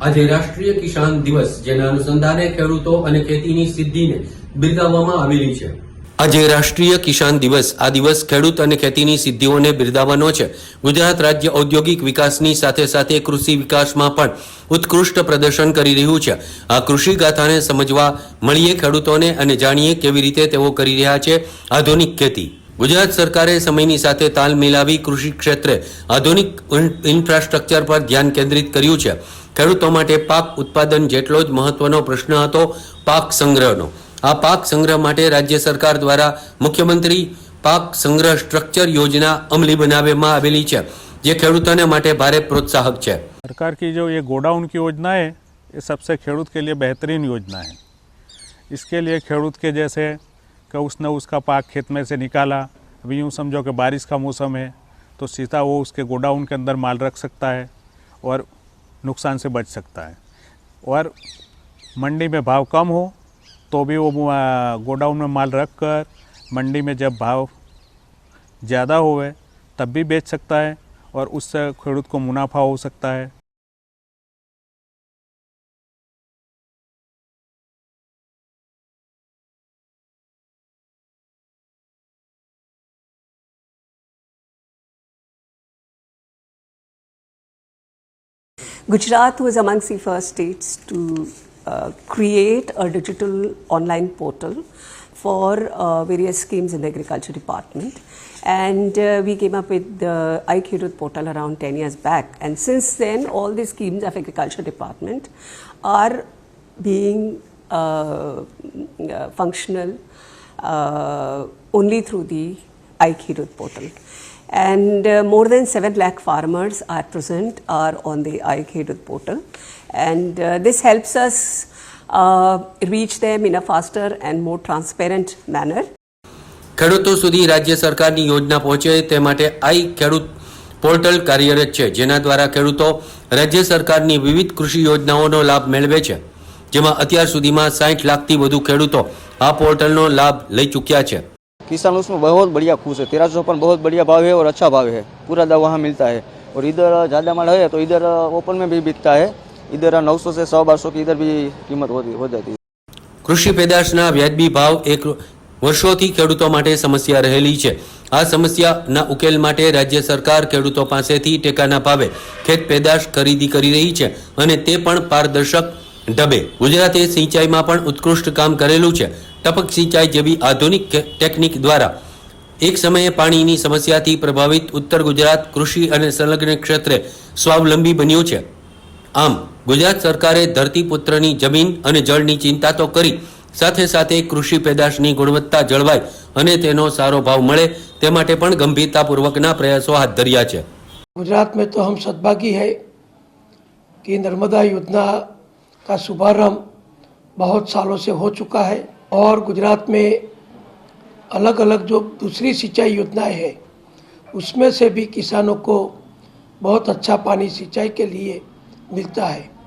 આજે રાષ્ટ્રીય કિસાન દિવસ, જેના અનુસંધાને ખેડૂતો અને ખેતીની સિદ્ધિને બિરદાવવામાં આવેલી છે. આજે રાષ્ટ્રીય કિસાન દિવસ, આ દિવસ ખેડૂત અને ખેતીની સિદ્ધિઓને બિરદાવવાનો છે. ગુજરાત રાજ્ય ઔદ્યોગિક વિકાસની સાથે સાથે કૃષિ વિકાસમાં પણ ઉત્કૃષ્ટ પ્રદર્શન કરી રહ્યું છે. આ કૃષિ ગાથાને સમજવા મળીએ ખેડૂતોને અને જાણીએ કેવી રીતે તેઓ કરી રહ્યા છે આધુનિક ખેતી. ગુજરાત સરકારે સમયની સાથે તાલ મિલાવી કૃષિ ક્ષેત્રે આધુનિક ઇન- ઇન્ફ્રાસ્ટ્રક્ચર પર ધ્યાન કેન્દ્રિત કર્યું છે ખેડૂતો માટે પાક ઉત્પાદન જેટલો જ મહત્વનો પ્રશ્ન હતો પાક સંગ્રહનો આ પાક સંગ્રહ માટે રાજ્ય સરકાર દ્વારા મુખ્યમંત્રી પાક સંગ્રહ સ્ટ્રક્ચર યોજના અમલી બનાવવામાં આવેલી છે જે ખેડૂતોને માટે ભારે પ્રોત્સાહક છે सरकार की जो ये गोडाउन की योजना है ये सबसे खेडूत के लिए बेहतरीन योजना है इसके लिए खेडूत के जैसे कि उसने उसका पाक खेत में से निकाला। अभी यूँ समझो कि बारिश का मौसम है तो सीधा वो उसके गोडाउन के अंदर माल रख सकता है और नुकसान से बच सकता है। और मंडी में भाव कम हो तो भी वो गोडाउन में माल रख कर मंडी में जब भाव ज़्यादा होवे, तब भी बेच सकता है और उससे खेडूत को मुनाफा हो सकता है। Gujarat was amongst the first states to uh, create a digital online portal for uh, various schemes in the agriculture department. And uh, we came up with the iKirut portal around 10 years back. And since then, all the schemes of agriculture department are being uh, uh, functional uh, only through the iKirut portal. And uh, more than 7 lakh farmers at present are on the IKEDUT portal. And uh, this helps us uh, reach them in a faster and more transparent manner. ખેડૂતો સુધી રાજ્ય સરકારની યોજના પહોંચે તે માટે આઈ ખેડૂત portal કાર્યરત છે જેના દ્વારા ખેડૂતો રાજ્ય સરકારની વિવિધ કૃષિ યોજનાઓનો લાભ મેળવે છે જેમાં અત્યાર સુધીમાં સાઠ લાખથી વધુ ખેડૂતો આ પોર્ટલનો લાભ લઈ ચૂક્યા છે किसान उसमें बहुत बढ़िया खुश है तेरह सौ पर बहुत बढ़िया भाव है और अच्छा भाव है पूरा दाव वहाँ मिलता है और इधर ज़्यादा माल है तो इधर ओपन में भी बिकता है इधर नौ सौ से सौ बार सौ की इधर भी कीमत होती हो जाती है કૃષિ પેદાશના વ્યાજબી ભાવ એક વર્ષોથી ખેડૂતો માટે સમસ્યા રહેલી છે આ સમસ્યાના ઉકેલ માટે રાજ્ય સરકાર ખેડૂતો પાસેથી ટેકાના ભાવે ખેત પેદાશ ખરીદી કરી રહી છે અને તે પણ પારદર્શક ઢબે ગુજરાતે સિંચાઈમાં પણ ઉત્કૃષ્ટ કામ કરેલું છે ટપક સિંચાઈ જેવી આધુનિક ટેકનિક દ્વારા એક સમયે પાણીની સમસ્યાથી પ્રભાવિત ઉત્તર ગુજરાત કૃષિ અને સંલગ્ન ક્ષેત્રે સ્વાવલંબી બન્યું છે. આમ, ગુજરાત સરકારે ધરતીપુત્રની જમીન અને જળની ચિંતા તો કરી, સાથે સાથે કૃષિ પેદાશની ગુણવત્તા જળવાય અને તેનો સારો ભાવ મળે તે માટે પણ ગંભીરતાપૂર્વકના પ્રયાસો હાથ ધર્યા છે. ગુજરાત મેં તો હમ સદભાગી હૈ કે નર્મદા યોજના કા શુભારંભ બહુ સાલો સે હો ચુકા હૈ. और गुजरात में अलग अलग जो दूसरी सिंचाई योजनाएँ हैं, उसमें से भी किसानों को बहुत अच्छा पानी सिंचाई के लिए मिलता है।